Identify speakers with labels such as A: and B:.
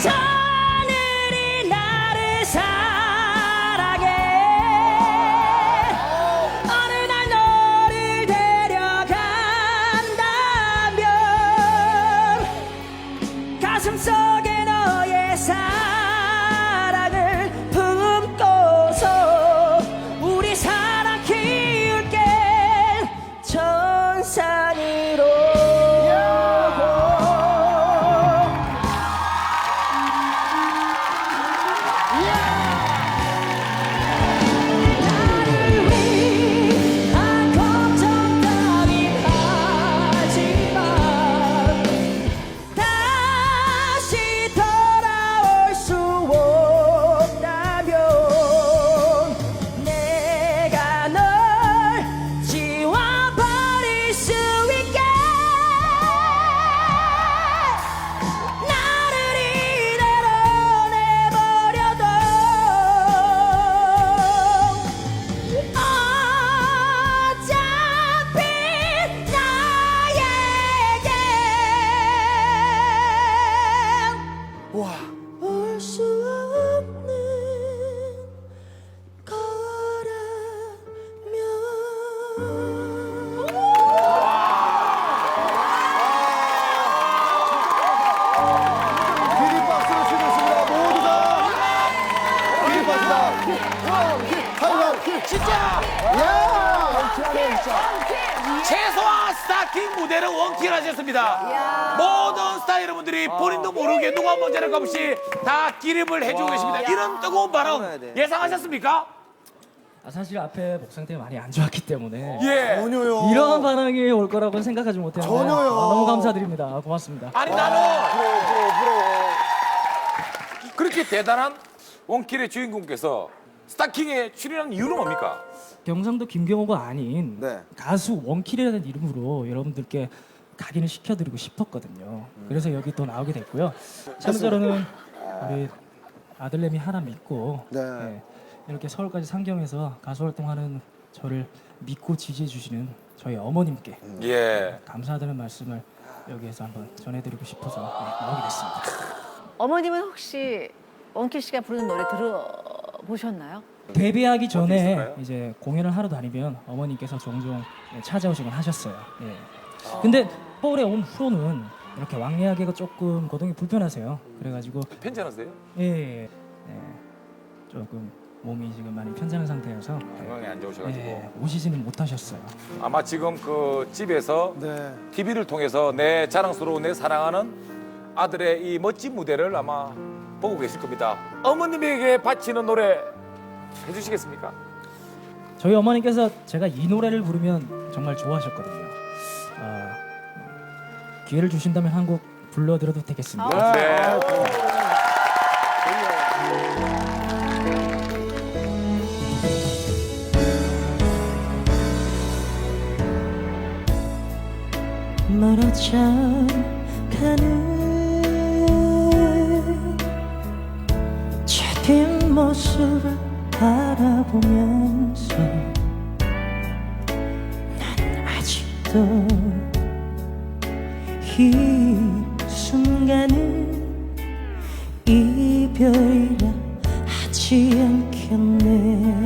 A: 저 올수 없는 거라면
B: 비빔박스를 치겠습니다. 모두 다. 비빔박스다. 하이가
C: 진짜
B: 야! 엄청나네, 진짜.
C: 최소한 스타킹 무대를 원킬 하셨습니다. 모든 스타 여러 분들이 본인도 모르게 누가 먼저랄 것 없이 다 기립을 해주고 계십니다. 이런 뜨거운 바람 예상하셨습니까?
D: 아, 사실 앞에 목 상태가 많이 안 좋았기 때문에
C: 예.
B: 전혀요.
D: 이런 반응이 올 거라고는 생각하지 못했는데
B: 전혀요.
D: 아, 너무 감사드립니다. 고맙습니다.
C: 아니 나는 그렇게 대단한 원킬의 주인공께서 스타킹에 출연한 이유는 뭡니까?
D: 경상도 김경호가 아닌
B: 네.
D: 가수 원킬이라는 이름으로 여러분들께 각인을 시켜드리고 싶었거든요. 그래서 여기 또 나오게 됐고요. 참고로는 우리 아들내미 하나 믿고
B: 네.
D: 예, 이렇게 서울까지 상경해서 가수 활동하는 저를 믿고 지지해 주시는 저희 어머님께
C: 예.
D: 감사하다는 말씀을 여기에서 한번 전해드리고 싶어서 네, 나오게 됐습니다.
E: 어머님은 혹시 원킬 씨가 부르는 노래 들어보셨나요?
D: 데뷔하기 전에
C: 있을까요?
D: 이제 공연을 하러 다니면 어머님께서 종종 예, 찾아오시곤 하셨어요. 예. 근데 서울에 온 후로는 이렇게 왕래하기가 조금 거동이 불편하세요. 그래가지고
C: 편지 하세요?
D: 예, 예, 예, 조금 몸이 지금 많이 편찮은 상태여서
C: 건강이 안 좋으셔가지고
D: 예, 오시지는 못하셨어요.
C: 아마 지금 그 집에서
B: 네.
C: TV를 통해서 내 자랑스러운 내 사랑하는 아들의 이 멋진 무대를 아마 보고 계실 겁니다. 어머님에게 바치는 노래 해주시겠습니까?
D: 저희 어머니께서 제가 이 노래를 부르면 정말 좋아하셨거든요. 아, 기회를 주신다면 한 곡 불러드려도 되겠습니다.
C: 네.
D: 멀어져 가는 제빈 모습을 바라보면서 난 아직도 그 순간을 이별이라 하지 않겠네.